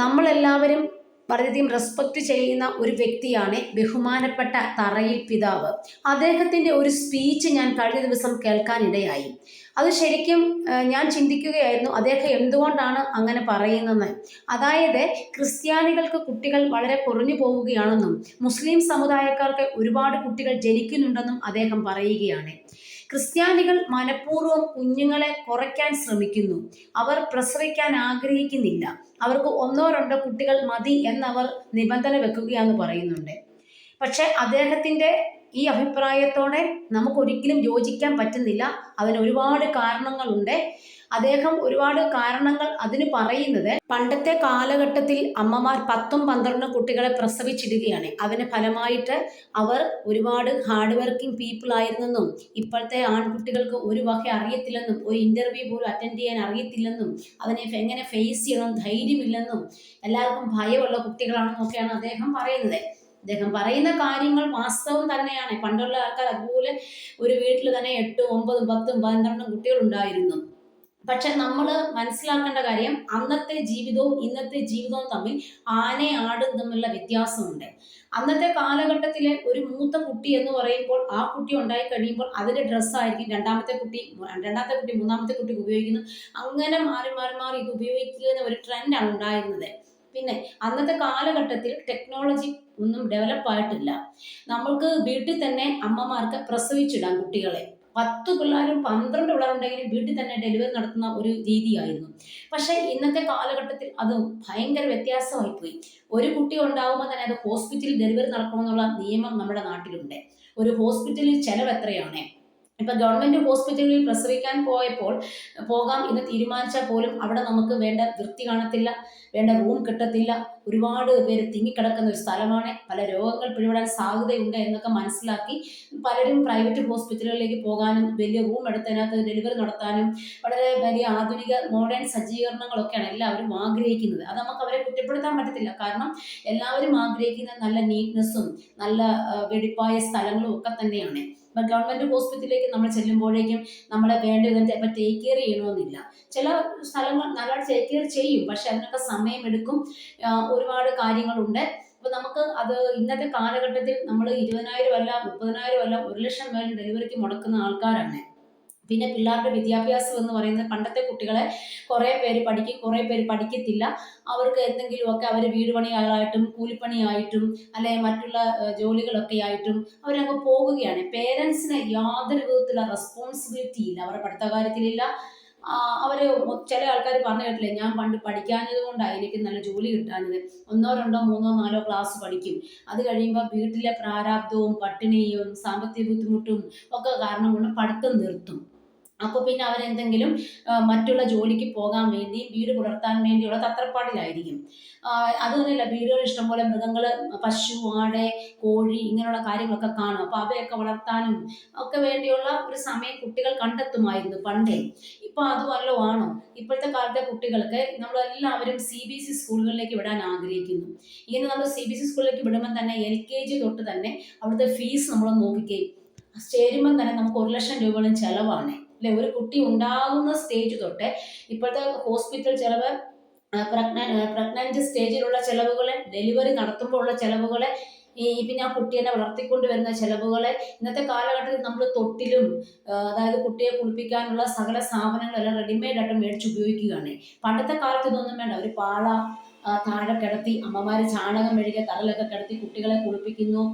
നമ്മളെല്ലാവരും വളരെയധികം റെസ്പെക്റ്റ് ചെയ്യുന്ന ഒരു വ്യക്തിയാണ് ബഹുമാനപ്പെട്ട തറയിൽ പിതാവ്. അദ്ദേഹത്തിന്റെ ഒരു സ്പീച്ച് ഞാൻ കഴിഞ്ഞ ദിവസം കേൾക്കാനിടയായി. അത് ശരിക്കും ഞാൻ ചിന്തിക്കുകയായിരുന്നു അദ്ദേഹം എന്തുകൊണ്ടാണ് അങ്ങനെ പറയുന്നത്? അതായത് ക്രിസ്ത്യാനികൾക്ക് കുട്ടികൾ വളരെ കുറഞ്ഞു പോവുകയാണെന്നും മുസ്ലിം സമുദായക്കാർക്ക് ഒരുപാട് കുട്ടികൾ ജനിക്കുന്നുണ്ടെന്നും അദ്ദേഹം പറയുകയാണ്. ക്രിസ്ത്യാനികൾ മനഃപൂർവം കുഞ്ഞുങ്ങളെ കുറയ്ക്കാൻ ശ്രമിക്കുന്നു. അവർ പ്രസവിക്കാൻ ആഗ്രഹിക്കുന്നില്ല. അവർക്ക് ഒന്നോ രണ്ടോ കുട്ടികൾ മതി എന്നവർ നിബന്ധന വെക്കുകയാണെന്ന് പറയുന്നുണ്ട്. പക്ഷെ അദ്ദേഹത്തിന്റെ ഈ അഭിപ്രായത്തോടെ നമുക്കൊരിക്കലും യോജിക്കാൻ പറ്റുന്നില്ല. അതിന് ഒരുപാട് കാരണങ്ങളുണ്ട്. അദ്ദേഹം ഒരുപാട് കാരണങ്ങൾ അതിന് പറയുന്നത്. പണ്ടത്തെ കാലഘട്ടത്തിൽ അമ്മമാർ പത്തും പന്ത്രണ്ടും കുട്ടികളെ പ്രസവിച്ചിടുകയാണ്. അതിന് ഫലമായിട്ട് അവർ ഒരുപാട് ഹാർഡ് വർക്കിംഗ് പീപ്പിൾ ആയിരുന്നെന്നും ഇപ്പോഴത്തെ ആൺകുട്ടികൾക്ക് ഒരു വക അറിയത്തില്ലെന്നും ഒരു ഇന്റർവ്യൂ പോലും അറ്റൻഡ് ചെയ്യാൻ അറിയത്തില്ലെന്നും അതിനെ എങ്ങനെ ഫേസ് ചെയ്യണം ധൈര്യമില്ലെന്നും എല്ലാവർക്കും ഭയമുള്ള കുട്ടികളാണെന്നൊക്കെയാണ് അദ്ദേഹം പറയുന്നത്. അദ്ദേഹം പറയുന്ന കാര്യങ്ങൾ വാസ്തവം തന്നെയാണ്. പണ്ടുള്ള ആൾക്കാർ അതുപോലെ ഒരു വീട്ടിൽ തന്നെ എട്ടും ഒമ്പതും പത്തും പന്ത്രണ്ടും കുട്ടികളുണ്ടായിരുന്നു പക്ഷെ നമ്മൾ മനസ്സിലാക്കേണ്ട കാര്യം അന്നത്തെ ജീവിതവും ഇന്നത്തെ ജീവിതവും തമ്മിൽ ആനെ ആടും തമ്മിലുള്ള വ്യത്യാസമുണ്ട്. അന്നത്തെ കാലഘട്ടത്തിലെ ഒരു മൂത്ത കുട്ടി എന്ന് പറയുമ്പോൾ ആ കുട്ടി ഉണ്ടായി കഴിയുമ്പോൾ അതിന്റെ ഡ്രസ്സായിരിക്കും രണ്ടാമത്തെ കുട്ടി രണ്ടാമത്തെ കുട്ടി മൂന്നാമത്തെ കുട്ടി ഉപയോഗിക്കുന്നു. അങ്ങനെ മാറി മാറി മാറി ഇത് ഉപയോഗിക്കുന്ന ഒരു ട്രെൻഡാണ് ഉണ്ടായിരുന്നത്. പിന്നെ അന്നത്തെ കാലഘട്ടത്തിൽ ടെക്നോളജി ഒന്നും ഡെവലപ്പ് ആയിട്ടില്ല. നമ്മൾക്ക് വീട്ടിൽ തന്നെ അമ്മമാർക്ക് പ്രസവിച്ചിടാം കുട്ടികളെ. പത്ത് പിള്ളേരും പന്ത്രണ്ട് പിള്ളേരുണ്ടെങ്കിലും വീട്ടിൽ തന്നെ ഡെലിവറി നടത്തുന്ന ഒരു രീതിയായിരുന്നു. പക്ഷേ ഇന്നത്തെ കാലഘട്ടത്തിൽ അത് ഭയങ്കര വ്യത്യാസമായി പോയി. ഒരു കുട്ടി ഉണ്ടാകുമ്പോൾ തന്നെ അത് ഹോസ്പിറ്റലിൽ ഡെലിവറി നടക്കണമെന്നുള്ള നിയമം നമ്മുടെ നാട്ടിലുണ്ട്. ഒരു ഹോസ്പിറ്റലിൽ ചെലവ് എത്രയാണ്? ഇപ്പൊ ഗവൺമെന്റ് ഹോസ്പിറ്റലിൽ പ്രസവിക്കാൻ പോയപ്പോൾ പോകാം എന്ന് തീരുമാനിച്ചാൽ പോലും അവിടെ നമുക്ക് വേണ്ട വൃത്തി കാണത്തില്ല വേണ്ട റൂം കിട്ടത്തില്ല. ഒരുപാട് പേര് തിങ്ങിക്കിടക്കുന്ന ഒരു സ്ഥലമാണ്. പല രോഗങ്ങൾ പിടിപെടാൻ സാധ്യതയുണ്ട് എന്നൊക്കെ മനസ്സിലാക്കി പലരും പ്രൈവറ്റ് ഹോസ്പിറ്റലുകളിലേക്ക് പോകാനും വലിയ റൂം എടുത്തതിനകത്ത് ഡെലിവറി നടത്താനും വളരെ വലിയ ആധുനിക മോഡേൺ സജ്ജീകരണങ്ങളൊക്കെയാണ് എല്ലാവരും ആഗ്രഹിക്കുന്നത്. അത് നമുക്ക് അവരെ കുറ്റപ്പെടുത്താൻ പറ്റത്തില്ല. കാരണം എല്ലാവരും ആഗ്രഹിക്കുന്ന നല്ല നീറ്റ്നെസ്സും നല്ല വെടിപ്പായ സ്ഥലങ്ങളും ഒക്കെ തന്നെയാണ്. ഇപ്പം ഗവൺമെന്റ് ഹോസ്പിറ്റലിലേക്ക് നമ്മൾ ചെല്ലുമ്പോഴേക്കും നമ്മളെ വേണ്ട വിധം ഇപ്പം ടേക്ക് കെയർ ചെയ്യണമെന്നില്ല. ചില സ്ഥലങ്ങൾ നല്ല ടേക്ക് കെയർ ചെയ്യും പക്ഷെ അതിനൊക്കെ സമയമെടുക്കും ഒരുപാട് കാര്യങ്ങളുണ്ട്. അപ്പോൾ നമുക്ക് അത് ഇന്നത്തെ കാലഘട്ടത്തിൽ നമ്മൾ ഇരുപതിനായിരം അല്ല മുപ്പതിനായിരം അല്ല ഒരു ലക്ഷം പേര് ഡെലിവറിക്ക് മുടക്കുന്ന ആൾക്കാരാണ്. പിന്നെ പിള്ളേരുടെ വിദ്യാഭ്യാസം എന്ന് പറയുന്നത് പണ്ടത്തെ കുട്ടികളെ കുറേ പേര് പഠിക്കും കുറേ പേര് പഠിക്കത്തില്ല. അവർക്ക് എന്തെങ്കിലുമൊക്കെ അവർ വീട് പണിയായിട്ടും കൂലിപ്പണിയായിട്ടും അല്ലെ മറ്റുള്ള ജോലികളൊക്കെ ആയിട്ടും അവരങ്ങ് പോകുകയാണ്. പേരൻസിന് യാതൊരു വിധത്തിലുള്ള റെസ്പോൺസിബിലിറ്റി ഇല്ല. അവരുടെ പഠിത്ത കാര്യത്തിലില്ല. അവർ ചില ആൾക്കാർ പറഞ്ഞു കേട്ടില്ലേ ഞാൻ പണ്ട് പഠിക്കാഞ്ഞത് കൊണ്ടാണ് എനിക്ക് നല്ല ജോലി കിട്ടാഞ്ഞത്. ഒന്നോ രണ്ടോ മൂന്നോ നാലോ ക്ലാസ് പഠിക്കും. അത് കഴിയുമ്പോൾ വീട്ടിലെ പ്രാരാബ്ദവും പട്ടിണിയും സാമ്പത്തിക ബുദ്ധിമുട്ടും ഒക്കെ കാരണം കൊണ്ട് പഠിത്തം നിർത്തും. അപ്പോൾ പിന്നെ അവരെന്തെങ്കിലും മറ്റുള്ള ജോലിക്ക് പോകാൻ വേണ്ടി വീട് പുലർത്താൻ വേണ്ടിയുള്ള തത്രപ്പാടിലായിരിക്കും. അതുതന്നെയല്ല അത് തന്നെയല്ല വീടുകൾ ഇഷ്ടംപോലെ മൃഗങ്ങൾ പശു ആട് കോഴി ഇങ്ങനെയുള്ള കാര്യങ്ങളൊക്കെ കാണും. അപ്പോൾ അവയൊക്കെ വളർത്താനും ഒക്കെ വേണ്ടിയുള്ള ഒരു സമയം കുട്ടികൾ കണ്ടെത്തുമായിരുന്നു പണ്ടേ. ഇപ്പോൾ അത് വല്ലതും ആണോ ഇപ്പോഴത്തെ കാലത്തെ കുട്ടികൾക്ക് നമ്മളെല്ലാവരും സി ബി എസ് ഇ സ്കൂളുകളിലേക്ക് വിടാൻ ആഗ്രഹിക്കുന്നു. ഇങ്ങനെ നമ്മൾ സി ബി എസ് ഇ സ്കൂളിലേക്ക് വിടുമ്പോൾ തന്നെ എൽ കെ ജി തൊട്ട് തന്നെ അവിടുത്തെ ഫീസ് നമ്മൾ നോക്കുകയും ചേരുമ്പം തന്നെ നമുക്ക് ഒരു ലക്ഷം രൂപകളും ചിലവാണ്. അല്ലെ ഒരു കുട്ടി ഉണ്ടാകുന്ന സ്റ്റേജ് തൊട്ട് ഇപ്പോഴത്തെ ഹോസ്പിറ്റൽ ചിലവ് പ്രഗ്നന്റ് സ്റ്റേജിലുള്ള ചിലവുകളെ ഡെലിവറി നടത്തുമ്പോൾ ഉള്ള ചിലവുകളെ ഈ പിന്നെ ആ കുട്ടീനെ വളർത്തിക്കൊണ്ട് വരുന്ന ചിലവുകളെ ഇന്നത്തെ കാലഘട്ടത്തിൽ നമ്മൾ തൊട്ടിലും അതായത് കുട്ടിയെ കുളിപ്പിക്കാനുള്ള സകല സാധനങ്ങളെല്ലാം റെഡിമെയ്ഡ് ആയിട്ട് മേടിച്ച് ഉപയോഗിക്കുകയാണ്. പണ്ടത്തെ കാലത്ത് ഇതൊന്നും വേണ്ട. ഒരു പാള താഴെ കിടത്തി അമ്മമാര് ചാണകം മെഴുകിയ കടലൊക്കെ കിടത്തി കുട്ടികളെ കുളിപ്പിക്കുന്നു.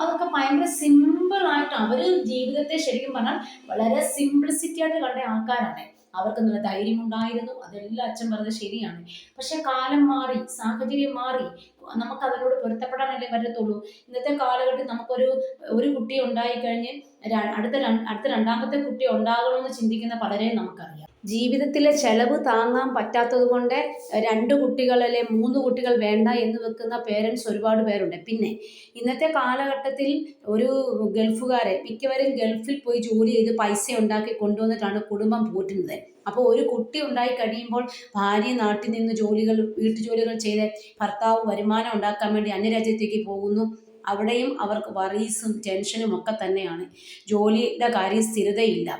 അതൊക്കെ ഭയങ്കര സിമ്പിൾ ആയിട്ട് അവർ ജീവിതത്തെ ശരിക്കും പറഞ്ഞാൽ വളരെ സിംപ്ലിസിറ്റി ആയിട്ട് കണ്ട ആൾക്കാരാണ്. അവർക്ക് നല്ല ധൈര്യം ഉണ്ടായിരുന്നു. അതെല്ലാം അച്ഛൻ പറഞ്ഞത് ശരിയാണ്. പക്ഷെ കാലം മാറി സാഹചര്യം മാറി. നമുക്ക് അതിനോട് പൊരുത്തപ്പെടാനല്ലേ പറ്റത്തുള്ളൂ. ഇന്നത്തെ കാലഘട്ടത്തിൽ നമുക്കൊരു ഒരു കുട്ടി ഉണ്ടായിക്കഴിഞ്ഞ് അടുത്ത അടുത്ത രണ്ടാമത്തെ കുട്ടി ഉണ്ടാകണമെന്ന് ചിന്തിക്കുന്ന പലരെയും നമുക്കറിയാം. ജീവിതത്തിലെ ചെലവ് താങ്ങാൻ പറ്റാത്തത് കൊണ്ട് രണ്ട് കുട്ടികൾ അല്ലെ മൂന്ന് കുട്ടികൾ വേണ്ട എന്ന് വെക്കുന്ന പേരൻസ് ഒരുപാട് പേരുണ്ട്. പിന്നെ ഇന്നത്തെ കാലഘട്ടത്തിൽ ഒരു ഗൾഫുകാരെ മിക്കവരും ഗൾഫിൽ പോയി ജോലി ചെയ്ത് പൈസ ഉണ്ടാക്കി കൊണ്ടുവന്നിട്ടാണ് കുടുംബം പോറ്റുന്നത് അപ്പോൾ ഒരു കുട്ടി ഉണ്ടായി കഴിയുമ്പോൾ ഭാര്യ നാട്ടിൽ നിന്ന് ജോലികൾ വീട്ടുജോലികൾ ചെയ്ത് ഭർത്താവ് വരുമാനം ഉണ്ടാക്കാൻ വേണ്ടി അന്യരാജ്യത്തേക്ക് പോകുന്നു. അവിടെയും അവർക്ക് വറീസും ടെൻഷനും ഒക്കെ തന്നെയാണ്. ജോലിയുടെ കാര്യം സ്ഥിരതയില്ല.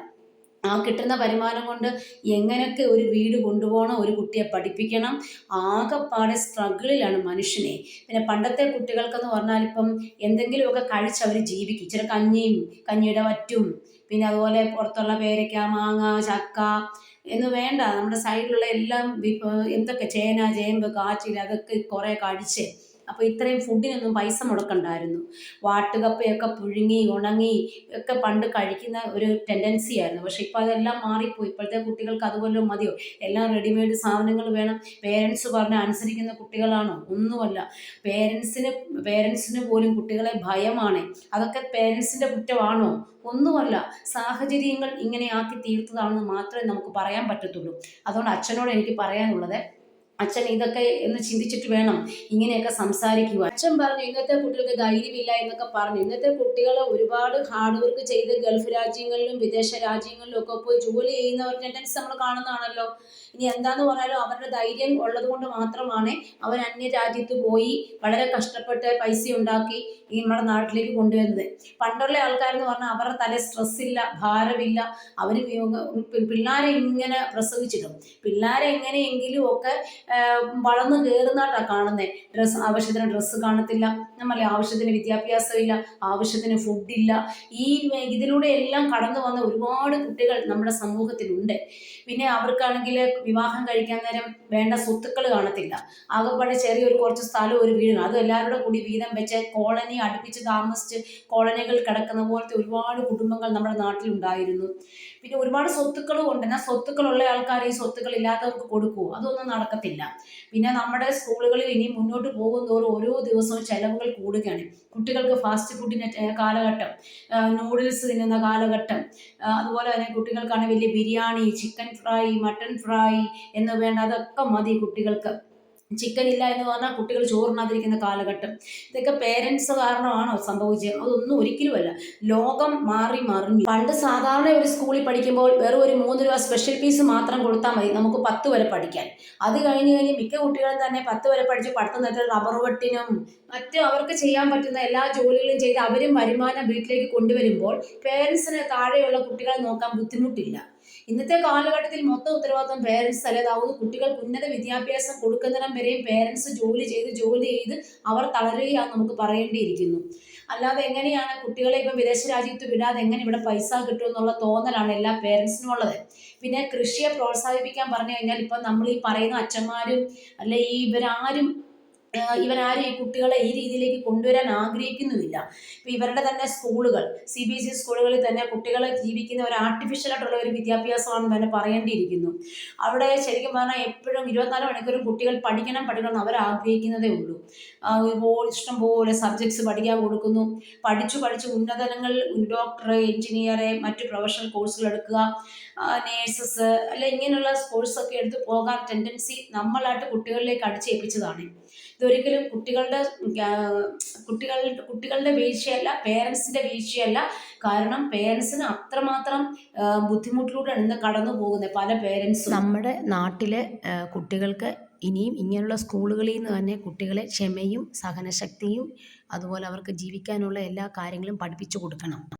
ആ കിട്ടുന്ന വരുമാനം കൊണ്ട് എങ്ങനെയൊക്കെ ഒരു വീട് കൊണ്ടുപോകണം ഒരു കുട്ടിയെ പഠിപ്പിക്കണം ആകെപ്പാടെ സ്ട്രഗിളിലാണ് മനുഷ്യനെ. പിന്നെ പണ്ടത്തെ കുട്ടികൾക്കെന്ന് പറഞ്ഞാൽ ഇപ്പം എന്തെങ്കിലുമൊക്കെ കഴിച്ച് അവർ ജീവിക്കും. ഇച്ചിരി കഞ്ഞിയും കഞ്ഞിയുടെ വറ്റും പിന്നെ അതുപോലെ പുറത്തുള്ള പേരയ്ക്ക മാങ്ങ ചക്ക എന്ന് വേണ്ട. നമ്മുടെ സൈഡിലുള്ള എല്ലാം എന്തൊക്കെ ചേന ചേമ്പ് കാച്ചിൽ അതൊക്കെ കുറേ കഴിച്ച് അപ്പോൾ ഇത്രയും ഫുഡിനൊന്നും പൈസ മുടക്കണ്ടായിരുന്നു. വാട്ടുകപ്പയൊക്കെ പുഴുങ്ങി ഉണങ്ങി ഒക്കെ പണ്ട് കഴിക്കുന്ന ഒരു ടെൻഡൻസി ആയിരുന്നു. പക്ഷേ ഇപ്പോൾ അതെല്ലാം മാറിപ്പോയി. ഇപ്പോഴത്തെ കുട്ടികൾക്ക് അതുപോലെ മതിയോ? എല്ലാം റെഡിമെയ്ഡ് സാധനങ്ങൾ വേണം. പേരൻസ് പറഞ്ഞ അനുസരിക്കുന്ന കുട്ടികളാണോ? ഒന്നുമല്ല. പേരൻസിന് പേരൻസിന് പോലും കുട്ടികളെ ഭയമാണ്. അതൊക്കെ പേരൻസിന്റെ കുറ്റമാണോ? ഒന്നുമല്ല. സാഹചര്യങ്ങൾ ഇങ്ങനെ ആക്കി തീർത്തതാണെന്ന് മാത്രമേ നമുക്ക് പറയാൻ പറ്റത്തുള്ളൂ. അതുകൊണ്ട് അച്ഛനോട് എനിക്ക് പറയാനുള്ളത് അച്ഛൻ ഇതൊക്കെ എന്ന് ചിന്തിച്ചിട്ട് വേണം ഇങ്ങനെയൊക്കെ സംസാരിക്കുക അച്ഛൻ പറഞ്ഞു ഇന്നത്തെ കുട്ടികൾക്ക് ധൈര്യമില്ല എന്നൊക്കെ പറഞ്ഞു. ഇന്നത്തെ കുട്ടികൾ ഒരുപാട് ഹാർഡ് വർക്ക് ചെയ്ത് ഗൾഫ് രാജ്യങ്ങളിലും വിദേശ രാജ്യങ്ങളിലും ഒക്കെ പോയി ജോലി ചെയ്യുന്നവർ ടെൻഡൻസ് നമ്മൾ കാണുന്നതാണല്ലോ. ഇനി എന്താന്ന് പറഞ്ഞാലും അവരുടെ ധൈര്യം ഉള്ളത് കൊണ്ട് മാത്രമാണ് അവർ അന്യ രാജ്യത്ത് പോയി വളരെ കഷ്ടപ്പെട്ട് പൈസ ഉണ്ടാക്കി ഈ നമ്മുടെ നാട്ടിലേക്ക് കൊണ്ടുവരുന്നത്. പണ്ടുള്ള ആൾക്കാരെന്ന് പറഞ്ഞാൽ അവരുടെ തല സ്ട്രെസ് ഇല്ല ഭാരമില്ല. അവർ പിള്ളേരെ ഇങ്ങനെ പ്രസവിച്ചിടും. പിള്ളേരെ എങ്ങനെയെങ്കിലും ഒക്കെ വളർന്നു കയറുന്നതായിട്ടാണ് കാണുന്നത് ഡ്രസ് ആവശ്യത്തിന് ഡ്രസ്സ് കാണത്തില്ല. നമ്മളെ ആവശ്യത്തിന് വിദ്യാഭ്യാസം ഇല്ല ആവശ്യത്തിന് ഫുഡില്ല. ഈ ഇതിലൂടെ എല്ലാം കടന്നു വന്ന ഒരുപാട് കുട്ടികൾ നമ്മുടെ സമൂഹത്തിലുണ്ട്. പിന്നെ അവർക്കാണെങ്കിൽ വിവാഹം കഴിക്കാൻ നേരം വേണ്ട സ്വത്തുക്കൾ കാണത്തില്ല. ആകെപ്പാടെ ചെറിയൊരു കുറച്ച് സ്ഥലം ഒരു വീട്. അത് എല്ലാവരുടെ കൂടി വീതം വെച്ച് കോളനി അടുപ്പിച്ച് താമസിച്ച് കോളനികൾ കിടക്കുന്ന പോലത്തെ ഒരുപാട് കുടുംബങ്ങൾ നമ്മുടെ നാട്ടിലുണ്ടായിരുന്നു. പിന്നെ ഒരുപാട് സ്വത്തുക്കളും ഉണ്ട്. എന്നാൽ സ്വത്തുക്കളുള്ള ആൾക്കാർ ഈ സ്വത്തുക്കൾ ഇല്ലാത്തവർക്ക് കൊടുക്കുമോ അതൊന്നും നടക്കത്തില്ല. പിന്നെ നമ്മുടെ സ്കൂളുകളിൽ ഇനി മുന്നോട്ട് പോകും തോറും ഓരോ ദിവസവും ചെലവുകൾ കൂടുകയാണ്. കുട്ടികൾക്ക് ഫാസ്റ്റ് ഫുഡിന്റെ കാലഘട്ടം. നൂഡിൽസ് തിന്നുന്ന കാലഘട്ടം. അതുപോലെ തന്നെ കുട്ടികൾക്കാണെങ്കിൽ വലിയ biryani chicken fry mutton fry എന്ന് വേണ്ട അതൊക്കെ മതി കുട്ടികൾക്ക്. ചിക്കൻ ഇല്ല എന്ന് പറഞ്ഞാൽ കുട്ടികൾ ചോറിനാതിരിക്കുന്ന കാലഘട്ടം. ഇതൊക്കെ പേരൻസ് കാരണമാണോ സംഭവിച്ചത്? അതൊന്നും ഒരിക്കലുമല്ല. ലോകം മാറി മറിഞ്ഞു. പണ്ട് സാധാരണ ഒരു സ്കൂളിൽ പഠിക്കുമ്പോൾ വെറും ഒരു മൂന്ന് രൂപ സ്പെഷ്യൽ ഫീസ് മാത്രം കൊടുത്താൽ മതി നമുക്ക് പത്ത് വരെ പഠിക്കാൻ. അത് കഴിഞ്ഞ് കഴിഞ്ഞ് മിക്ക കുട്ടികളും തന്നെ പത്ത് വരെ പഠിച്ച് പഠിത്തം നിർത്തി റബ്ബർ വെട്ടിനും മറ്റ് അവർക്ക് ചെയ്യാൻ പറ്റുന്ന എല്ലാ ജോലികളും ചെയ്ത് അവരും വരുമാനം വീട്ടിലേക്ക് കൊണ്ടുവരുമ്പോൾ പേരൻസിന് താഴെയുള്ള കുട്ടികളെ നോക്കാൻ ബുദ്ധിമുട്ടില്ല. ഇന്നത്തെ കാലഘട്ടത്തിൽ മൊത്തം ഉത്തരവാദിത്വം പേരൻസ് അല്ലേതാവുന്നു കുട്ടികൾക്ക് ഉന്നത വിദ്യാഭ്യാസം കൊടുക്കുന്നിടം വരെയും പേരൻസ് ജോലി ചെയ്ത് ജോലി ചെയ്ത് അവർ തളരുകയാണെന്ന് നമുക്ക് പറയേണ്ടിയിരിക്കുന്നു. അല്ലാതെ എങ്ങനെയാണ് കുട്ടികളെ ഇപ്പം വിദേശ രാജ്യത്ത് വിടാതെ എങ്ങനെ ഇവിടെ പൈസ കിട്ടും എന്നുള്ള തോന്നലാണ് എല്ലാ പേരൻസിനും ഉള്ളത്. പിന്നെ കൃഷിയെ പ്രോത്സാഹിപ്പിക്കാൻ പറഞ്ഞു കഴിഞ്ഞാൽ ഇപ്പം നമ്മൾ ഈ പറയുന്ന അച്ഛന്മാരും അല്ലെ ഈ ഇവരാരും ഇവരാരും ഈ കുട്ടികളെ ഈ രീതിയിലേക്ക് കൊണ്ടുവരാൻ ആഗ്രഹിക്കുന്നുമില്ല. ഇപ്പം ഇവരുടെ തന്നെ സ്കൂളുകൾ സി ബി എസ് ഇ സ്കൂളുകളിൽ തന്നെ കുട്ടികളെ ജീവിക്കുന്ന ഒരു ആർട്ടിഫിഷ്യൽ ആയിട്ടുള്ള ഒരു വിദ്യാഭ്യാസമാണെന്ന് തന്നെ പറയേണ്ടിയിരിക്കുന്നു. അവിടെ ശരിക്കും പറഞ്ഞാൽ എപ്പോഴും ഇരുപത്തിനാല് മണിക്കൂറും കുട്ടികൾ പഠിക്കണം പഠിക്കണം എന്ന് അവർ ആഗ്രഹിക്കുന്നതേ ഉള്ളൂ ഇഷ്ടം പോലെ സബ്ജക്ട്സ് പഠിക്കാൻ കൊടുക്കുന്നു. പഠിച്ചു പഠിച്ച് ഉന്നതങ്ങളിൽ ഡോക്ടർ എഞ്ചിനീയറെ മറ്റു പ്രൊഫഷണൽ കോഴ്സുകൾ എടുക്കുക. നേഴ്സസ് അല്ലെങ്കിൽ ഇങ്ങനെയുള്ള കോഴ്സൊക്കെ എടുത്ത് പോകാൻ ടെൻഡൻസി നമ്മളായിട്ട് കുട്ടികളിലേക്ക് അടിച്ചേൽപ്പിച്ചതാണ്. ഇതൊരിക്കലും കുട്ടികളുടെ കുട്ടികളുടെ കുട്ടികളുടെ വീഴ്ചയല്ല പേരൻസിന്റെ വീഴ്ചയല്ല. കാരണം പേരൻസിന് അത്രമാത്രം ബുദ്ധിമുട്ടിലൂടെ ഇന്ന് കടന്നു പോകുന്നത് പല പേരൻസും. നമ്മുടെ നാട്ടിലെ കുട്ടികൾക്ക് ഇനിയും ഇങ്ങനെയുള്ള സ്കൂളുകളിൽ നിന്ന് തന്നെ കുട്ടികളെ ക്ഷമയും സഹനശക്തിയും അതുപോലെ അവർക്ക് ജീവിക്കാനുള്ള എല്ലാ കാര്യങ്ങളും പഠിപ്പിച്ചു കൊടുക്കണം.